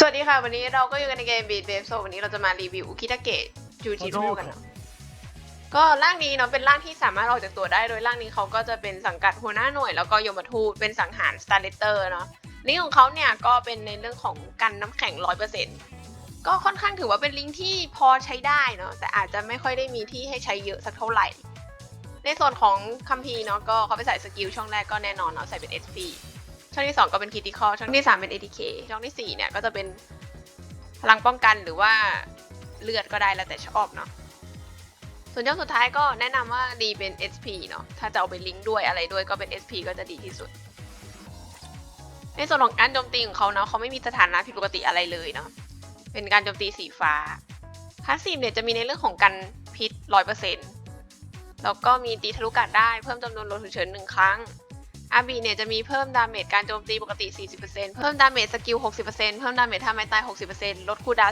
สวัสดีค่ะ วันนี้เราก็อยู่กันในเกม Beat b a b e โซวันนี้เราจะมารีวิวอุคิทาเกะจูจิโร่กันเนอะก็ร่างนี้เนาะเป็นร่างที่สามารถออกจากตัวได้โดยร่างนี้เขาก็จะเป็นสังกัดหัวหน้าหน่วย แล้วก็ยมทูตเป็นสังหารสตาร์เลเตอร์เนาะลิงก์ของเขาเนี่ยก็เป็นในเรื่องของกันน้ำแข็งร้อยเปอร์เซ็นต์ก็ค่อนข้างถือว่าเป็นลิงก์ที่พอใช้ได้เนาะแต่อาจจะไม่ค่อยได้มีที่ให้ใช้เยอะสักเท่าไหร่ ในส่วนของคัมภีร์เนาะก็เขาไปใส่สกิลช่องแรกก็แน่นอนเนาะใส่เป็น SP ช่องที่ 2 ก็เป็นคิติคอช่องที่ 3 เป็น ATK ช่องทีสี่ 4 เนี่ยก็จะเป็นพลังป้องกันหรือว่าเลือดก็ได้แล้วแต่ชอบเนาะส่วนช่องสุดท้ายก็แนะนำว่าดีเป็น SP เนาะถ้าจะเอาไปลิงก์ด้วยอะไรด้วยก็เป็น SP ก็จะดีที่สุด ในส่วนของการโจมตีของเขาเนาะเขาไม่มีสถานะผิดปกติอะไรเลยเนาะเป็นการโจมตีสีฟ้าพาสซีฟเนี่ยจะมีในเรื่องของการพิษร้อยเปอร์เซ็นต์แล้วก็มีตีทะลุกาดได้เพิ่มจำนวนโลฉุกเฉินหนึ่งครั้ง อาบีเนี่ยจะมีเพิ่มดาเมจการโจมตีปกติ 40%เพิ่มดาเมจสกิล 60%เพิ่มดาเมจท่าไม้ตาย 60%ลดคูดาว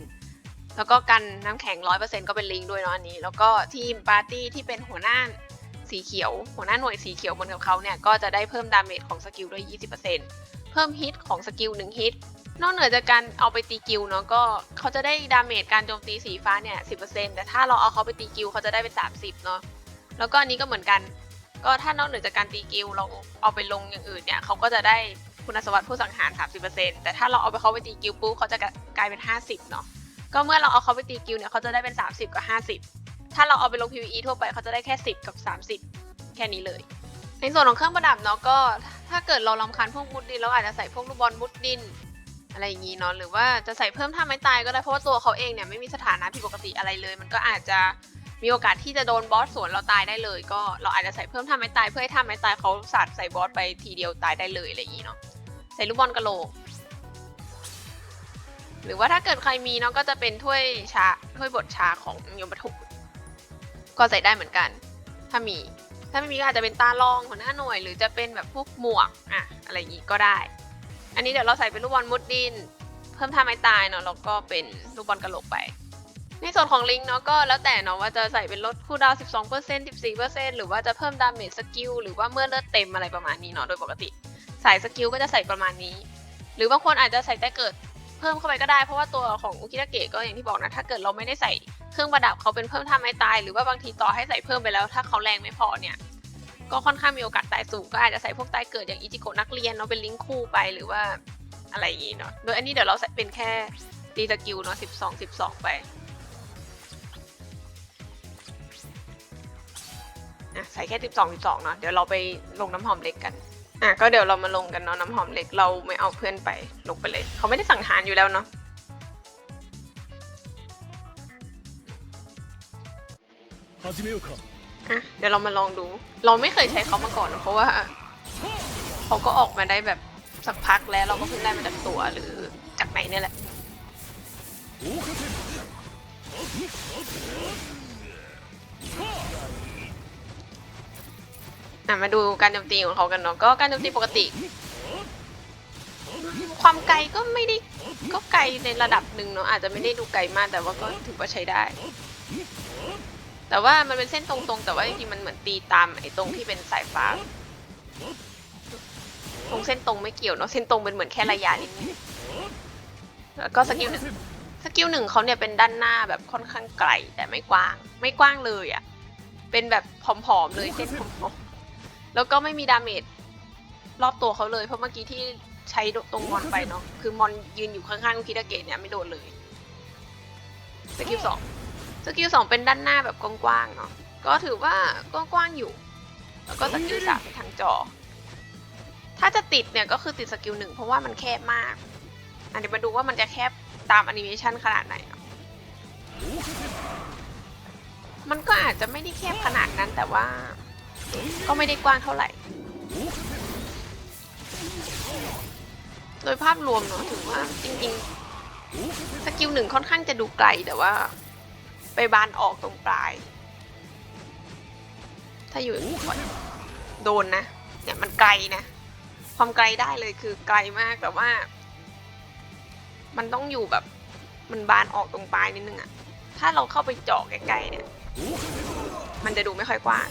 12%แล้วก็กันน้ำแข็ง 100%ก็เป็นลิงด้วยเนาะอันนี้ แล้วก็ทีมปาร์ตี้ที่เป็นหัวหน้าสีเขียว หัวหน้าหน่วยสีเขียวบนกับเขาเนี่ยก็จะได้เพิ่มดาเมจของสกิลด้วย 20%เพิ่มฮิตของสกิล1ฮิตนอกเหนือจากการเอาไปตีกิลเนาะก็เขาจะได้ดาเมจการโจมตีสีฟ้าเนี่ย 10%แต่ถ้าเราเอาเขาไปตีกิลเขาจะได้เป็น 30 เนาะแล้วก็อันนี้ก็เหมือนกัน ก็ถ้านอกเหนือจากการตีกิลเราเอาไปลงอย่างอื่นเนี่ยเขาก็จะได้คุณสมบัติผู้สังหาร 30%แต่ถ้าเราเอาไปเขาไปตีกิลปุ๊บเขาจะกลายเป็น 50 เนาะก็เมื่อเราเอาเขาไปตีกิลเนี่ยเขาจะได้เป็น 30 กับ 50 ถ้าเราเอาไปลง PVE ทั่วไปเขาจะได้แค่ 10 กับ 30 แค่นี้เลย ในส่วนของเครื่องประดับเนาะก็ถ้าเกิดเราลำคาญพวกมุดดินเราอาจจะใส่พวกลูกบอลมุดดิน อะไรอย่างนี้เนาะหรือว่าจะใส่เพิ่มท่าไม้ตายก็ได้เพราะว่าตัวเขาเองเนี่ยไม่มีสถานะผิดปกติอะไรเลย มันก็อาจจะ มีโอกาสที่จะโดนบอสสวนเราตายได้เลย ก็เราอาจจะใส่เพิ่มท่าไม้ตายเพื่อให้ท่าไม้ตายเขาสาดใส่บอสไปทีเดียวตายได้เลยอะไรอย่างนี้เนาะใส่ลูกบอลกระโหลก หรือว่าถ้าเกิดใครมีเนาะก็จะเป็นถ้วยชาถ้วยบดชาของยมทูตก็ใส่ได้เหมือนกัน ถ้ามี ถ้าไม่มีก็อาจจะเป็นตาลองหัวหน้าหน่วย หรือจะเป็นแบบพวกหมวกอะอะไรอย่างนี้ก็ได้ อันนี้เดี๋ยวเราใส่เป็นลูกบอลมุดดิน เพิ่มท่าไม้ตายเนาะแล้วก็เป็นลูกบอลกระโหลกไป ในส่วนของลิงก์เนาะก็แล้วแต่เนาะว่าจะใส่เป็นลดคูลดาวน์12% 14%หรือว่าจะเพิ่มดาเมจสกิลหรือว่าเมื่อเลือดเต็มอะไรประมาณนี้เนาะโดยปกติ สายสกิลก็จะใส่ประมาณนี้ หรือบางคนอาจจะใส่แต่เกิดเพิ่มเข้าไปก็ได้เพราะว่าตัวของอุคินาเกะก็อย่างที่บอกนะถ้าเกิดเราไม่ได้ใส่เครื่องประดับเขาเป็นเพิ่มท่าไม้ตาย หรือว่าบางทีต่อให้ใส่เพิ่มไปแล้ว ถ้าเขาแรงไม่พอเนี่ยก็ค่อนข้างมีโอกาสตายสูงก็อาจจะใส่พวกตายเกิดอย่างอิจิโกะนักเรียนเนาะเป็นลิงก์คู่ไปหรือว่าอะไรอย่างงี้เนาะโดยอันนี้เดี๋ยวเราใส่เป็นแค่ตีสกิลเนาะ12 12 ไป อะใส่แค่ 12องเนาะเดี๋ยวเราไปลงน้ำหอมเล็กกันอะก็เดี๋ยวเรามาลงกันเนาะน้ำหอมเล็กเราไม่เอาเพื่อนไปลงไปเลย เขาไม่ได้สั่งทานอยู่แล้วเนาะอะเดี๋ยวเรามาลองดู เราไม่เคยใช้เขามาก่อนเพราะว่าเขาก็ออกมาได้แบบสักพักแล้วเราก็เพิ่งได้มาจากตัวหรือจากไหนเนี่ยแหละอ อะมาดูการโจมตีของเขากันเนาะก็การโจมตีปกติ ความไกลก็ไม่ได้ก็ไกลในระดับหนึ่งเนาะอาจจะไม่ได้ดูไกลมากแต่ว่าก็ถือว่าใช้ได้ แต่ว่ามันเป็นเส้นตรงๆ แต่ว่าจริงๆมันเหมือนตีตามไอ้ตรงที่เป็นสายฟ้า ตรงเส้นตรงไม่เกี่ยวเนาะเส้นตรงเป็นเหมือนแค่ระยะนิดนึงแล้วก็สกิลหนึ่งสกิลหนึ่งเขาเนี่ยเป็นด้านหน้าแบบค่อนข้างไกลแต่ไม่กว้าง ไม่กว้างเลยอะ่ะเป็นแบบผอมๆเลยเส้นผอมๆ แล้วก็ไม่มีดาเมจรอบตัวเขาเลย เพราะเมื่อกี้ที่ใช้ตรงมอนไปเนาะคือมอนยืนอยู่ข้างๆคิดาเกตเนี่ยไม่โดนเลยสกิลสองสกิลสองเป็นด้านหน้าแบบกว้างๆเนาะก็ถือว่ากว้างๆอยู่ แล้วก็สกิลสามเป็นทางจอ ถ้าจะติดเนี่ยก็คือติดสกิลหนึ่งเพราะว่ามันแคบมากอันเดี๋ยวมาดูว่ามันจะแคบตามแอนิเมชันขนาดไหนเนาะมันก็อาจจะไม่ได้แคบขนาดนั้นแต่ว่า ก็ไม่ได้กว้างเท่าไหร่ โดยภาพรวมเนาะถือว่าจริงๆ สกิลหนึ่งค่อนข้างจะดูไกลแต่ว่า ไปบานออกตรงปลาย ถ้าอยู่อย่างนี้ก่อนโดนนะ เนี่ยมันไกลนะ ความไกลได้เลยคือไกลมากแต่ว่า มันต้องอยู่แบบมันบานออกตรงปลายนิดนึงอะถ้าเราเข้าไปเจาะใกล้ๆเนี่ย มันจะดูไม่ค่อยกว้าง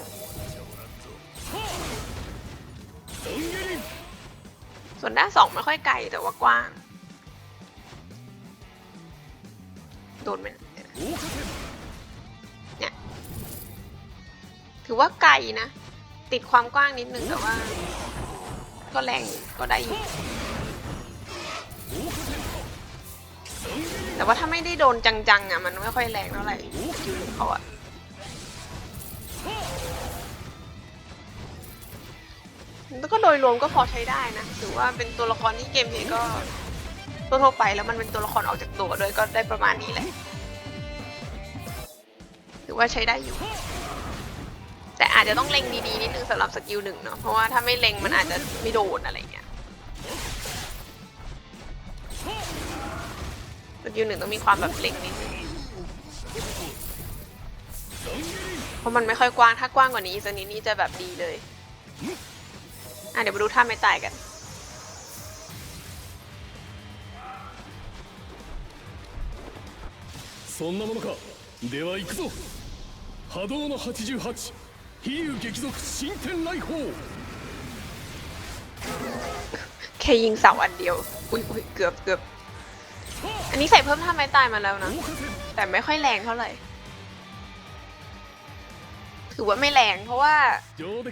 ส่วนด้านสองไม่ค่อยไกลแต่ว่ากว้าง โดนไหมเนี่ย ถือว่าไกลนะ ติดความกว้างนิดนึงแต่ว่า ก็แรงก็ได้อยู่แต่ว่าถ้าไม่ได้โดนจังๆอะมันไม่ค่อยแรงเท่าไหร่เขาอะ แล้วก็โดยรวมก็พอใช้ได้นะ ถือว่าเป็นตัวละครที่เกมเพย์ก็ทั่วๆไปแล้วมันเป็นตัวละครออกจากตัวด้วยก็ได้ประมาณนี้แหละ ถือว่าใช้ได้อยู่ แต่อาจจะต้องเล็งดีๆนิดนึงสำหรับสกิลหนึ่งเนาะ เพราะว่าถ้าไม่เล็งมันอาจจะไม่โดนอะไรเงี้ย สกิลหนึ่งต้องมีความแบบเล็งนิดนึงเพราะมันไม่ค่อยกว้าง ถ้ากว้างกว่านี้อีกสักนิดนี่จะแบบดีเลย อ่ะเดี๋ยวมาดูท่าไม่ตายกัน そんなものかでは行くぞ波動の88飛竜激族新天来砲 แค่ยิงเสาอันเดียว อุ้ยอุ้ยเกือบเกือบ อันนี้ใส่เพิ่มท่าไม้ตายมาแล้วนะ 豪華点 แต่ไม่ค่อยแรงเท่าไหร่ ถือว่าไม่แรงเพราะว่า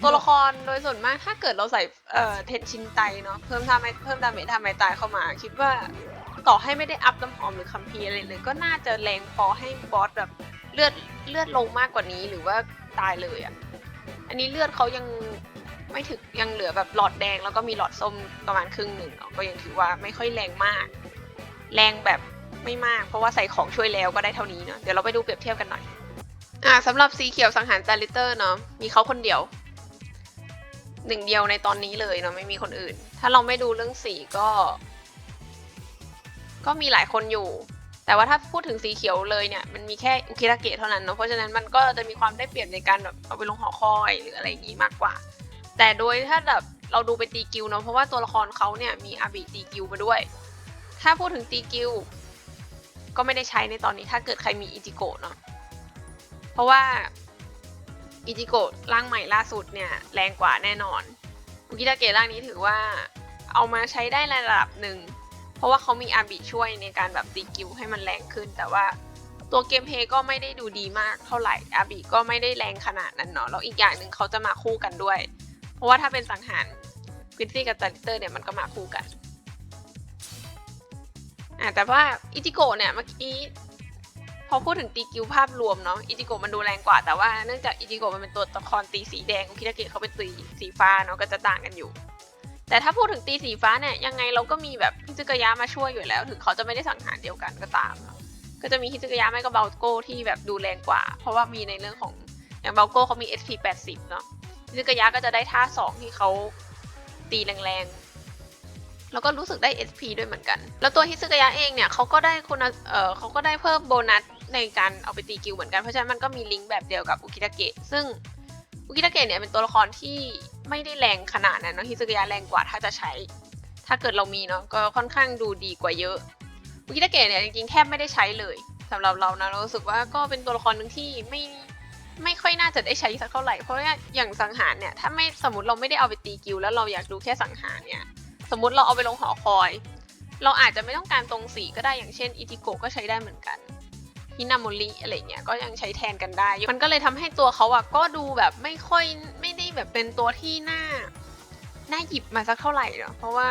ตัวละครโดยส่วนมากถ้าเกิดเราใส่เอ่อเทนชินไตเนาะเพิ่มทาไมเพิ่มดาเมจทาไมตายเข้ามา คิดว่าต่อให้ไม่ได้อัพน้ำหอมหรือคัมพีอะไรเลยก็น่าจะแรงพอให้บอสแบบเลือดเลือดลงมากกว่านี้หรือว่าตายเลยอะอันนี้เลือดเขายังไม่ถึงยังเหลือแบบหลอดแดงแล้วก็มีหลอดส้มประมาณครึ่งหนึ่งเนาะก็ยังถือว่าไม่ค่อยแรงมาก แรงแบบไม่มาก เพราะว่าใส่ของช่วยแล้วก็ได้เท่านี้เนาะเดี๋ยวเราไปดูเปรียบเทียบกันหน่อย อ่าสำหรับสีเขียวสังหารจาริเตอร์เนาะมีเขาคนเดียว หนึ่งเดียวในตอนนี้เลยเนาะไม่มีคนอื่น ถ้าเราไม่ดูเรื่องสีก็ ก็มีหลายคนอยู่ แต่ว่าถ้าพูดถึงสีเขียวเลยเนี่ยมันมีแค่อุคิระเกะเท่านั้นเนาะเพราะฉะนั้นมันก็จะมีความได้เปรียบในการแบบเอาไปลงหอคอยหรืออะไรอย่างนี้มากกว่า แต่โดยถ้าแบบเราดูไปตีกิวเนาะเพราะว่าตัวละครเขาเนี่ยมีอาบิตีกิวมาด้วย ถ้าพูดถึงตีกิวก็ไม่ได้ใช้ในตอนนี้ถ้าเกิดใครมีอิจิโกะเนาะ เพราะว่าอิจิโกะร่างใหม่ล่าสุดเนี่ยแรงกว่าแน่นอนอุกิตาเกะร่างนี้ถือว่าเอามาใช้ได้ระดับหนึ่ง เพราะว่าเขามีอาบิช่วยในการแบบตีกิวให้มันแรงขึ้น แต่ว่าตัวเกมเพย์ก็ไม่ได้ดูดีมากเท่าไหร่อาบิก็ไม่ได้แรงขนาดนั้นเนาะแล้วอีกอย่างหนึ่งเขาจะมาคู่กันด้วย เพราะว่าถ้าเป็นสังหารควินซี่กับจาริเตอร์เนี่ยมันก็มาคู่กันอะแต่ว่าอิจิโกะเนี่ยเมื่อกี้ พอพูดถึงตีกิวภาพรวมเนาะอิจิโกะมันดูแรงกว่า แต่ว่าเนื่องจากอิจิโกะมันเป็นตัวละครตีสีแดงอุคิดาเกะเขาเป็นตีสีฟ้าเนาะก็จะต่างกันอยู่ แต่ถ้าพูดถึงตีสีฟ้าเนี่ยยังไงเราก็มีแบบฮิซึกยะมาช่วยอยู่แล้ว ถึงเขาจะไม่ได้สังหารเดียวกันก็ตามเนาะก็จะมีฮิซึกยะไม่ก็เบลโก้ที่แบบดูแรงกว่า เพราะว่ามีในเรื่องของอย่างเบลโก้เขามี SP 80เนาะฮิซึกยะก็จะได้ท่าสองที่เขาตีแรงๆแล้วก็รู้สึกได้ SP ด้วยเหมือนกัน แล้วตัวฮิซึกยะเองเนี่ยเขาก็ได้คุณเออเขาก็ได้เพิ่มโบนัส ในการเอาไปตีกิลเหมือนกัน เพราะฉะนั้นมันก็มีลิงก์แบบเดียวกับอุคิตาเกะ ซึ่งอุคิตาเกะเนี่ยเป็นตัวละครที่ไม่ได้แรงขนาดนั้นเนาะฮิซึกยะแรงกว่าถ้าจะใช้ ถ้าเกิดเรามีเนาะก็ค่อนข้างดูดีกว่าเยอะอุคิตาเกะเนี่ยจริงๆแทบไม่ได้ใช้เลยสำหรับเรานะเรารู้สึกว่าก็เป็นตัวละครหนึ่งที่ไม่ไม่ค่อยน่าจะได้ใช้สักเท่าไหร่ เพราะว่าอย่างสังหารเนี่ยถ้าไม่สมมติเราไม่ได้เอาไปตีกิลแล้วเราอยากดูแค่สังหารเนี่ยสมมติเราเอาไปลงหอคอย เราอาจจะไม่ต้องการตรงสีก็ได้อย่างเช่นอิจิโกะก็ใช้ได้เหมือนกัน ฮินาโมริอะไรเงี้ยก็ยังใช้แทนกันได้ มันก็เลยทำให้ตัวเขาอะก็ดูแบบไม่ค่อยไม่ได้แบบเป็นตัวที่น่าน่าหยิบมาสักเท่าไหร่เนาะเพราะว่า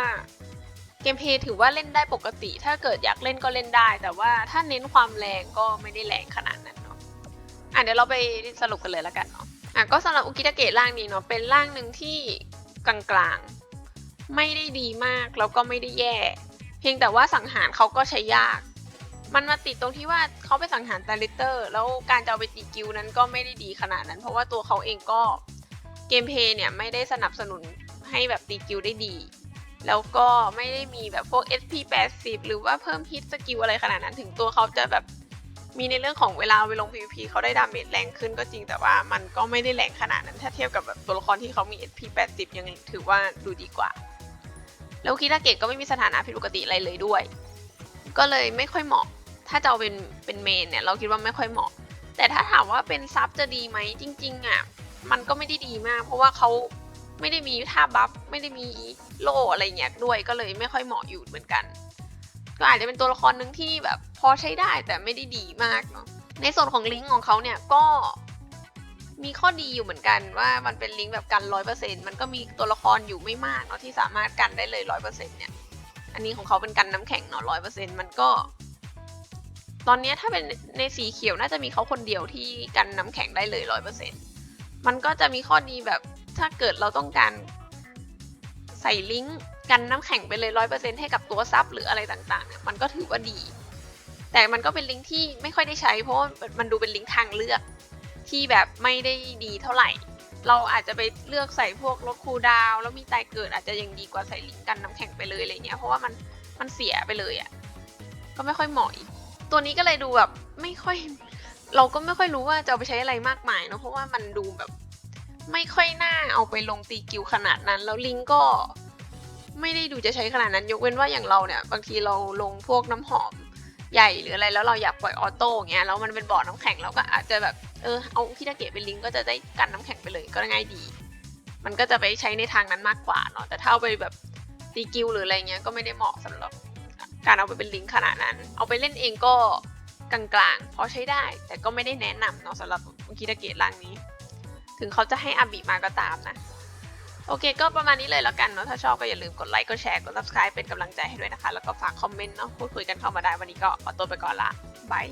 เกมเพย์ถือว่าเล่นได้ปกติ ถ้าเกิดอยากเล่นก็เล่นได้ แต่ว่าถ้าเน้นความแรงก็ไม่ได้แรงขนาดนั้นเนาะอะเดี๋ยวเราไปสรุปกันเลยล้วกันเนาะอะก็สำหรับอุกิตาเกะร่างนี้เนาะเป็นร่างหนึ่งที่กลางๆ ไม่ได้ดีมากแล้วก็ไม่ได้แย่ เพียงแต่ว่าสังหารเขาก็ใช้ยาก มันมาติดตรงที่ว่าเขาไปสังหารตาลิเตอร์ แล้วการจะเอาไปตีกิวนั้นก็ไม่ได้ดีขนาดนั้น เพราะว่าตัวเขาเองก็เกมเพย์เนี่ยไม่ได้สนับสนุนให้แบบตีกิวได้ดี แล้วก็ไม่ได้มีแบบพวก SP 80 หรือว่าเพิ่มฮิตสกิลอะไรขนาดนั้นถึงตัวเขาจะแบบมีในเรื่องของเวลาไปลง PVP เขาได้ดาเมจแรงขึ้นก็จริงแต่ว่ามันก็ไม่ได้แรงขนาดนั้น ถ้าเทียบกับแบบตัวละครที่เขามี SP 80 ยังถือว่าดูดีกว่า แล้วคิราเกตก็ไม่มีสถานะผิดปกติอะไรเลยด้วย ก็เลยไม่ค่อยเหมาะ ถ้าจะเอาเป็นเป็นเมนเนี่ยเราคิดว่าไม่ค่อยเหมาะ แต่ถ้าถามว่าเป็นซับจะดีไหมจริงๆอะมันก็ไม่ได้ดีมาก เพราะว่าเขาไม่ได้มีท่าบัฟไม่ได้มีโล่อะไรเงี้ยด้วยก็เลยไม่ค่อยเหมาะอยู่เหมือนกัน ก็อาจจะเป็นตัวละครหนึ่งที่แบบพอใช้ได้แต่ไม่ได้ดีมากเนาะในส่วนของลิงก์ของเขาเนี่ยก็มีข้อดีอยู่เหมือนกันว่ามันเป็นลิงก์แบบกันร้อยเปอร์เซ็นต์มันก็มีตัวละครอยู่ไม่มากเนาะที่สามารถกันได้เลยร้อยเปอร์เซ็นต์เนี่ย อันนี้ของเขาเป็นกันน้ำแข็งเนาะร้อยเปอร์เซ็นต์มันก็ ตอนนี้ถ้าเป็นในสีเขียวน่าจะมีเขาคนเดียวที่กันน้ำแข็งได้เลยร้อยเปอร์เซ็นต์มันก็จะมีข้อดีแบบถ้าเกิดเราต้องการใส่ลิงก์กันน้ำแข็งไปเลยร้อยเปอร์เซ็นต์ให้กับตัวซับหรืออะไรต่างๆเนี่ยมันก็ถือว่าดี แต่มันก็เป็นลิงก์ที่ไม่ค่อยได้ใช้ เพราะว่ามันดูเป็นลิงก์ทางเลือกที่แบบไม่ได้ดีเท่าไหร่ เราอาจจะไปเลือกใส่พวกลดคูลดาว แล้วมีตายเกิดอาจจะยังดีกว่าใส่ลิงกันน้ำแข็งไปเลยอะไรเงี้ยเพราะว่ามันมันเสียไปเลยอะ่ะก็ไม่ค่อยเหมาะอีก ตัวนี้ก็เลยดูแบบไม่ค่อย เราก็ไม่ค่อยรู้ว่าจะเอาไปใช้อะไรมากมายเนอะเพราะว่ามันดูแบบ ไม่ค่อยน่าเอาไปลงตีกิวขนาดนั้น แล้วลิงก็ไม่ได้ดูจะใช้ขนาดนั้น ยกเว้นว่าอย่างเราเนี่ย บางทีเราลงพวกน้ำหอมใหญ่หรืออะไรแล้วเราอยากปล่อยออโต้เงี้ยแล้วมันเป็นบ่อน้ำแข็งเราก็อาจจะแบบ เออเอาคิดาเกะเป็นลิงก์ก็จะได้กันน้ำแข็งไปเลยก็ง่ายดี มันก็จะไปใช้ในทางนั้นมากกว่าเนาะแต่ถ้าเอาไปแบบตีกิวหรืออะไรเงี้ยก็ไม่ได้เหมาะสำหรับการเอาไปเป็นลิงก์ขนาดนั้น เอาไปเล่นเองก็กลางๆพอใช้ได้ แต่ก็ไม่ได้แนะนำเนาะสำหรับคิดาเกะร่างนี้ ถึงเขาจะให้อาบิมาก็ตามนะ โอเค ก็ประมาณนี้เลยแล้วกันเนาะถ้าชอบก็อย่าลืมกดไลค์กดแชร์กด subscribe เป็นกำลังใจให้ด้วยนะคะ แล้วก็ฝากคอมเมนต์เนาะพูดคุยกันเข้ามาได้วันนี้ก็ขอตัวไปก่อนละบาย